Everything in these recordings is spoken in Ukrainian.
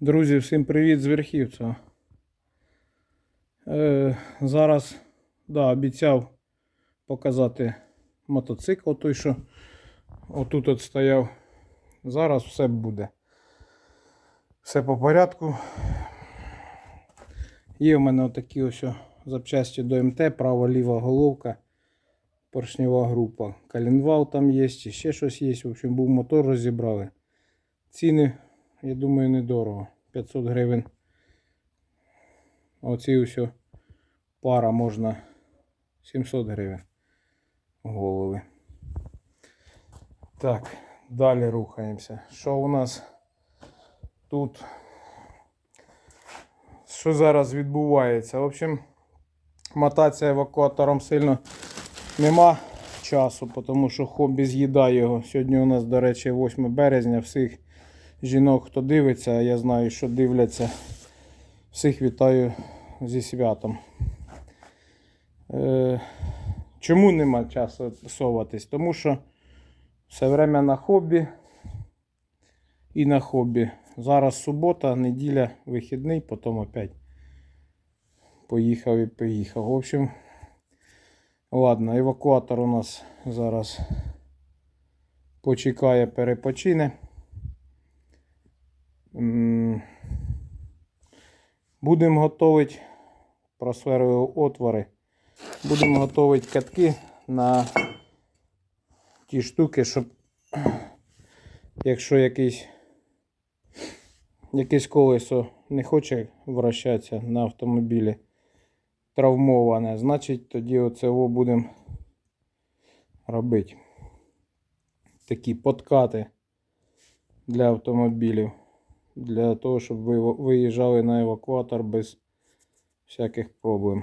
Друзі, всім привіт з Верхівця. Е, зараз да, обіцяв показати мотоцикл, той, що отут от стояв. Зараз все буде. Все по порядку. Є в мене отакі ось запчасті до МТ, права-ліва головка, поршнева група. Калінвал там є, ще щось є. В общем, був мотор розібрали. Ціни, я думаю, недорого. 500 гривень. Оці ось пара можна 700 гривень голови. Так, далі рухаємося. Що у нас тут? Що зараз відбувається? В общем, мотація евакуатором сильно нема часу, тому що хобі з'їдає його. Сьогодні у нас, до речі, 8 березня. Всіх жінок, хто дивиться, я знаю, що дивляться. Всіх вітаю зі святом. Е, чому нема часу соватись? Тому що все время на хобі і на хобі. Зараз субота, неділя, вихідний, потім опять поїхав і поїхав. В общем, ладно, евакуатор у нас зараз почекає, перепочине. Будемо готувати просверую отвори. Будемо готувати катки на ті штуки, щоб якщо якийсь якесь колесо не хоче вращатися на автомобілі травмоване, значить тоді оце будемо робити. Такі подкати для автомобілів. Для того, щоб ви виїжджали на евакуатор без всяких проблем.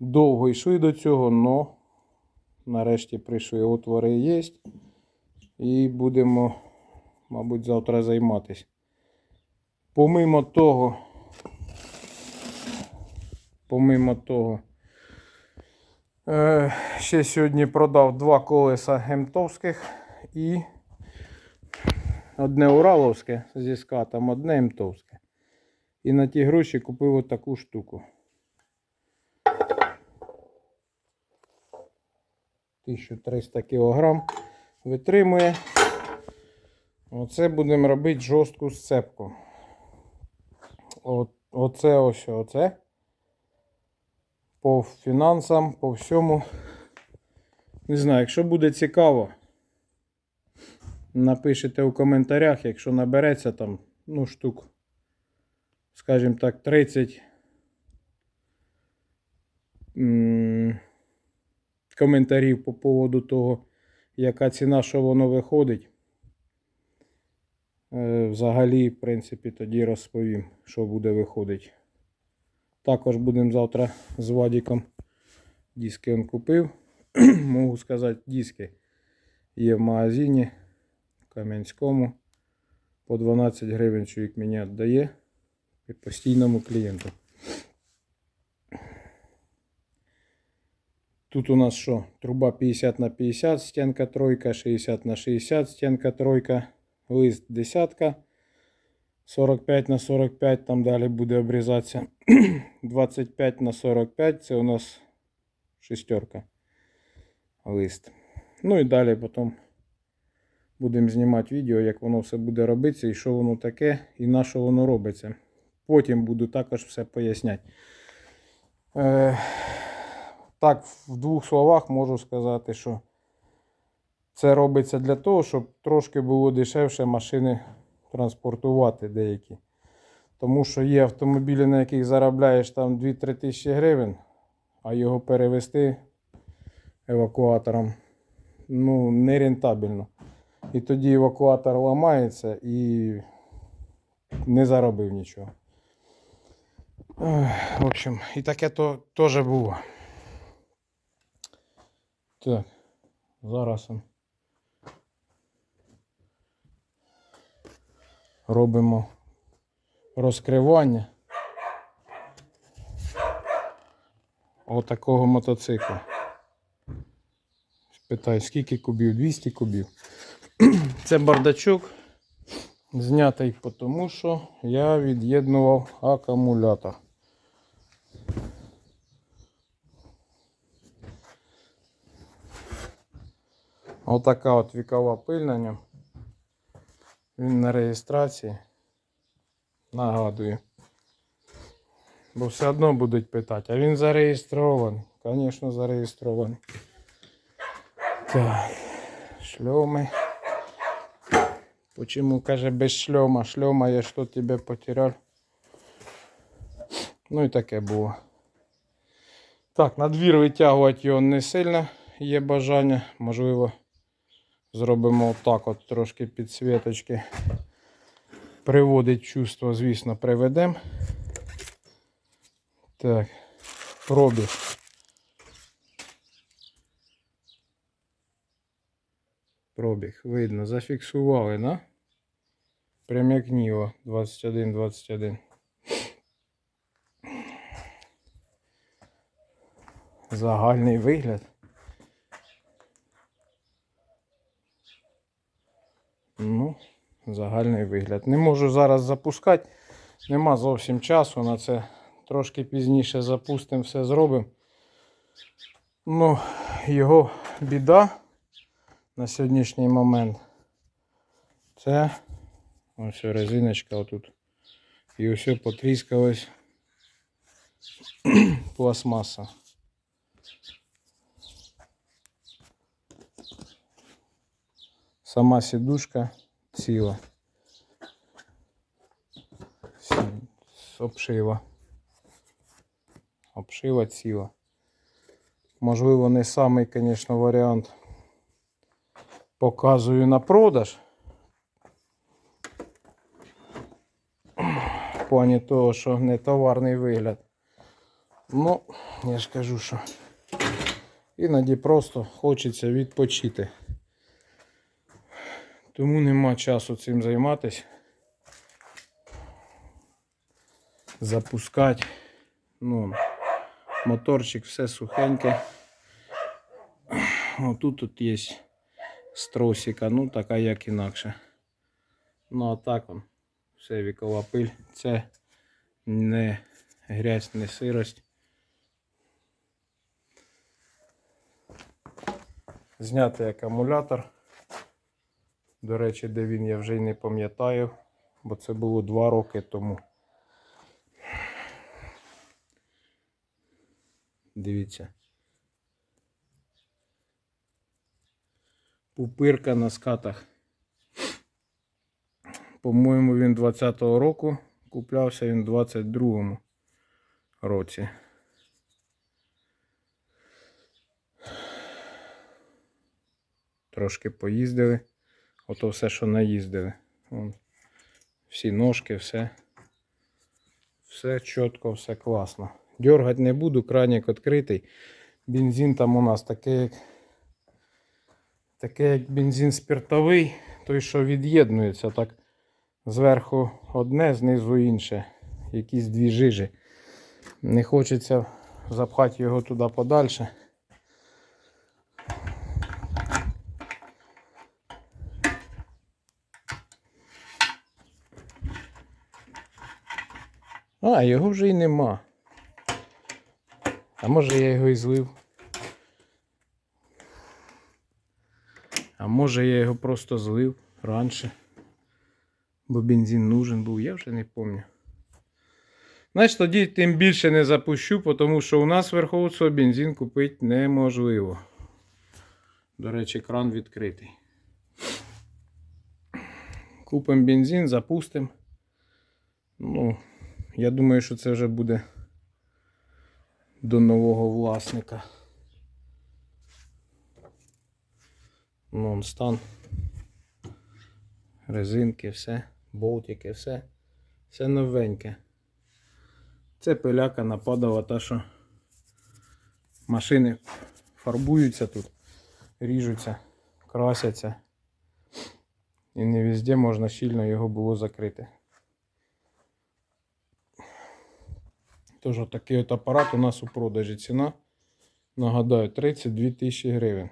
Довго йшли до цього, але нарешті прийшли отвори є. І будемо, мабуть, завтра займатися. Помимо того, помимо того, е, ще сьогодні продав два колеса гемтовських і одне Ураловське зі скатом, одне МТовське. І на ті гроші купив отаку штуку. 1300 кг витримує. Оце будемо робити жорстку сцепку. От, оце ось оце. По фінансам, по всьому. Не знаю, якщо буде цікаво, напишите у коментарях, якщо набереться там, ну, штук, скажімо так, 30 м, коментарів по поводу того, яка ціна, що воно виходить. Е, Взагалі, в принципі, тоді розповім, що буде виходить. Також будемо завтра з Вадіком. Диски він купив. Можу сказати, диски є в магазині Кам'янському. По 12 гривень чоловік мені віддає і постійному клієнту. Тут у нас що? Труба 50 на 50, стінка тройка, 60 на 60, стінка тройка, лист десятка, 45 на 45, там далі буде обрізатися. 25 на 45, це у нас шестерка лист. Ну і далі потім будемо знімати відео, як воно все буде робитися і що воно таке, і на що воно робиться. Потім буду також все поясняти. Е, так, в двох словах можу сказати, що це робиться для того, щоб трошки було дешевше машини транспортувати деякі. Тому що є автомобілі, на яких заробляєш там 2-3 тисячі гривень, а його перевести евакуатором ну, не рентабельно. І тоді евакуатор ламається і не заробив нічого. В общем, і таке то теж було. Так, зараз робимо розкривання отакого мотоцикла. Питаю, скільки кубів? 200 кубів. Це бардачок Знятий, тому що я від'єднував акумулятор. Отака от вікова пиль. Він на реєстрації. Нагадую. Бо все одно будуть питати, а він зареєстрований. Звісно, зареєстрований. Так, шльоми. Почему, каже, без шльома? Шльома я що тебе потеряв. Ну і таке було. Так, на двір витягувати його не сильно є бажання. Можливо, зробимо отак от трошки підсвіточки. Приводить чувство, звісно, приведемо. Так, пробіг. Пробіг, видно, зафіксували, на? Прям як Ніва 21-21. Загальний вигляд. Ну, загальний вигляд. Не можу зараз запускати. Нема зовсім часу на це. Трошки пізніше запустимо, все зробимо. Ну, його біда на сьогоднішній момент. Це ось резиночка отут. І ось потріскалась пластмаса. Сама сідушка ціла. Обшива. Обшива ціла. Можливо, не самий, звісно, варіант показую на продаж. В плані того, що не товарний вигляд. Ну, я ж кажу, що іноді просто хочеться відпочити. Тому нема часу цим займатися. Запускати. Ну, моторчик все сухеньке. Отут тут є з тросика, ну така як інакше. Ну а так он, все вікова пиль. Це не грязь, не сирость. Знятий акумулятор. До речі, де він я вже й не пам'ятаю, бо це було два роки тому. Дивіться. Пупирка на скатах. По-моєму, він 20-го року куплявся він в 22-му році. Трошки поїздили. Ото все, що наїздили. Вон. Всі ножки, все. Все чітко, все класно. Дергати не буду, кранік відкритий. Бензин там у нас такий, як таке як бензин спиртовий, той, що від'єднується, так зверху одне, знизу інше. Якісь дві жижі. Не хочеться запхати його туди подальше. А, його вже й нема. А може я його і злив. Може я його просто злив раніше. Бо бензин нужен був, я вже не пам'ятаю. Значить, тоді тим більше не запущу, тому що у нас верховцього бензин купити неможливо. До речі, кран відкритий. Купимо бензин, запустимо. Ну, я думаю, що це вже буде до нового власника. Нон-стан. Резинки, все, болтики, все. Все новеньке. Це пиляка нападала та, що машини фарбуються тут, ріжуться, красяться. І не везде можна щільно його було закрити. Тож такий от апарат у нас у продажі. Ціна, нагадаю, 32 тисячі гривень.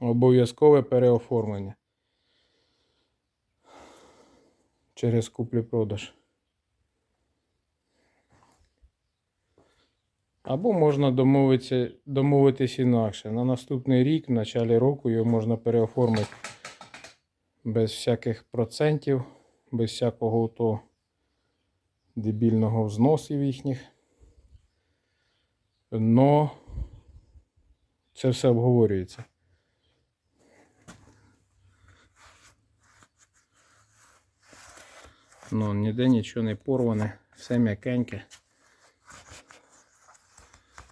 Обов'язкове переоформлення. через куплю-продаж. Або можна домовитися, домовитись інакше. На наступний рік, в началі року, його можна переоформити без всяких процентів, без всякого того дебільного взносів їхніх. Но це все обговорюється. Ну, ніде нічого не порване, все м'якеньке.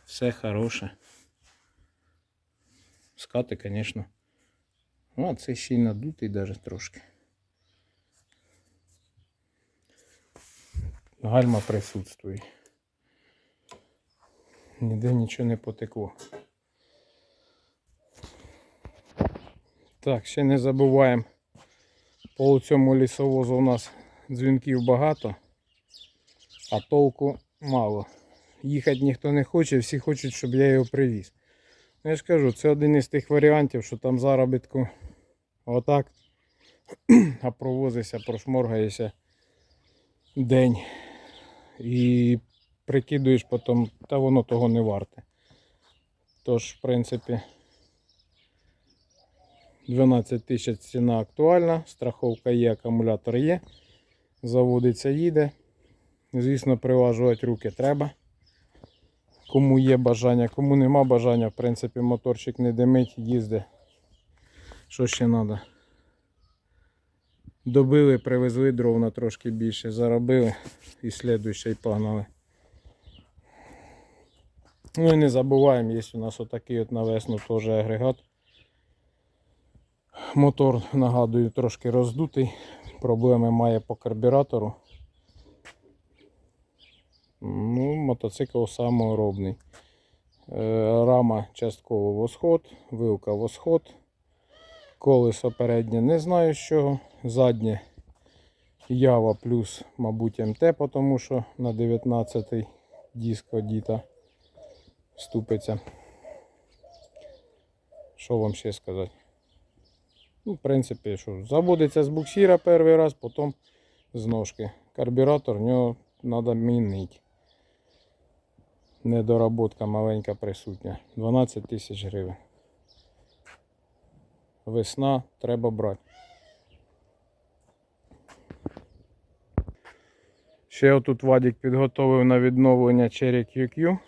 Все хороше. Скати, звісно. А це ще й надутий даже трошки. Гальма присутствує. Ніде нічого не потекло. Так, ще не забуваємо. По цьому лісовозу у нас дзвінків багато, а толку мало. Їхати ніхто не хоче, всі хочуть, щоб я його привіз. Ну, я ж кажу, це один із тих варіантів, що там заробітку отак, а провозишся, прошморгаєшся день і прикидуєш потім, та воно того не варте. Тож, в принципі, 12 тисяч ціна актуальна, страховка є, акумулятор є, заводиться, їде. Звісно, приважувати руки треба. Кому є бажання, кому нема бажання, в принципі, моторчик не димить, їздить. Що ще треба? Добили, привезли дров на трошки більше, заробили і слідуючий погнали. Ну і не забуваємо, є у нас отакий от на весну теж агрегат. Мотор, нагадую, трошки роздутий. Проблеми має по карбюратору. Ну, мотоцикл саморобний. Е, Рама частково восход, вилка восход. Колесо переднє не знаю з чого. Заднє Ява плюс, мабуть, МТ, тому що на 19-й диск одіта ступиться. Що вам ще сказати? Ну, в принципі, що заводиться з буксира перший раз, потім з ножки. Карбюратор в нього треба мінити. Недоработка маленька присутня. 12 тисяч гривень. Весна треба брати. Ще отут Вадік підготовив на відновлення Cherry QQ.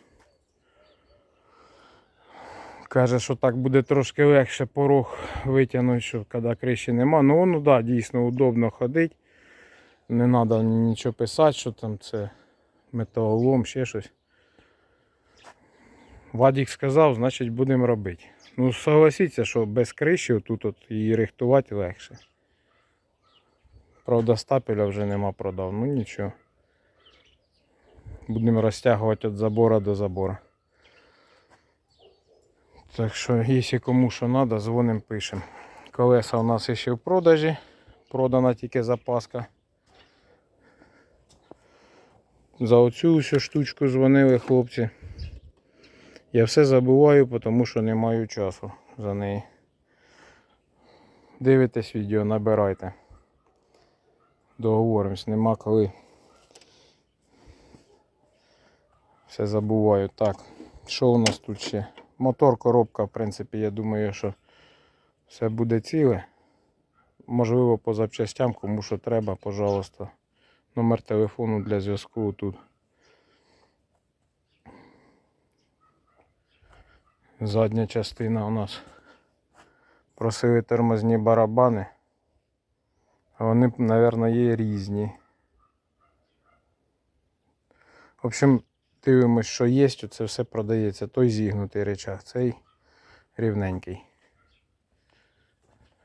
Каже, що так буде трошки легше порог витягнути, що коли криші нема. Ну воно да, дійсно удобно ходить. Не треба нічого писати, що там це металолом, ще щось. Вадік сказав, значить будемо робити. Ну, согласіться, що без криші тут от її рихтувати легше. Правда, стапеля вже нема продав, ну нічого. Будемо розтягувати від забора до забора. Так що, якщо кому що треба, дзвонимо, пишемо. Колеса у нас ще в продажі. Продана тільки запаска. За оцю всю штучку дзвонили хлопці. Я все забуваю, тому що не маю часу за неї. Дивитесь відео, набирайте. Договоримось, нема коли. Все забуваю. Так, що у нас тут ще? Мотор, коробка, в принципі, я думаю, що все буде ціле. Можливо, по запчастям, кому що треба, пожалуйста. Номер телефону для зв'язку тут. Задня частина у нас. Просили тормозні барабани. Вони, мабуть, є різні. В общем, дивимось, що є, це все продається. Той зігнутий речах, цей рівненький.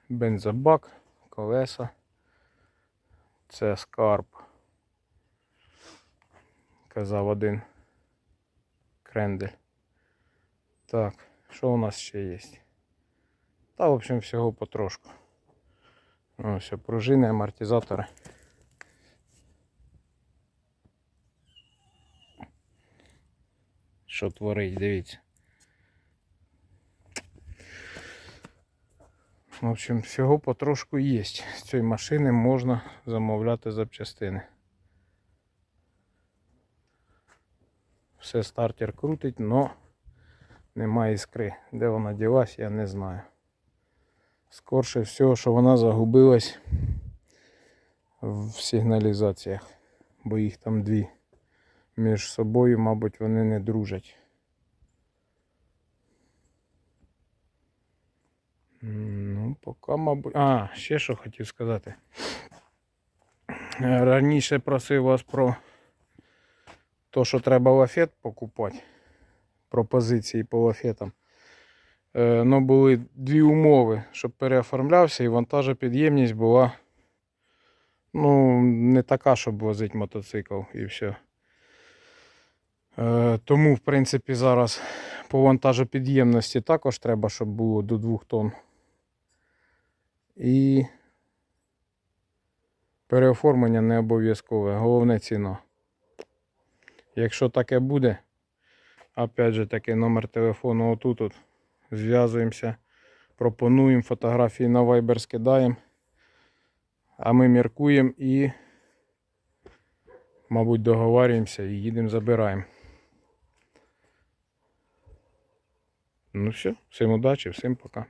Бензобак, колеса. Це скарб. Казав один крендель. Так, що у нас ще є? Та, в общем, всього потрошку. Ось пружини, амортизатори. Що творить, дивіться. В общем, всього потрошку є. З цієї машини можна замовляти запчастини. Все стартер крутить, но немає іскри. Де вона ділась, я не знаю. Скорше всього, що вона загубилась в сигналізаціях, бо їх там дві. Між собою, мабуть, вони не дружать. Ну, поки, мабуть. А, ще що хотів сказати. Раніше просив вас про те, що треба лафет покупати. Пропозиції по лафетам. Е, ну, були дві умови, щоб переоформлявся і вантажопідємність була ну, не така, щоб возити мотоцикл і все. Е, тому, в принципі, зараз по вантажопідємності також треба, щоб було до 2 тонн. І переоформлення не обов'язкове. Головне ціна. Якщо таке буде, опять же таки номер телефону отут. от Зв'язуємося, пропонуємо фотографії на Viber скидаємо. А ми міркуємо і, мабуть, договарюємося і їдемо забираємо. Ну все, всім удачі, всім пока.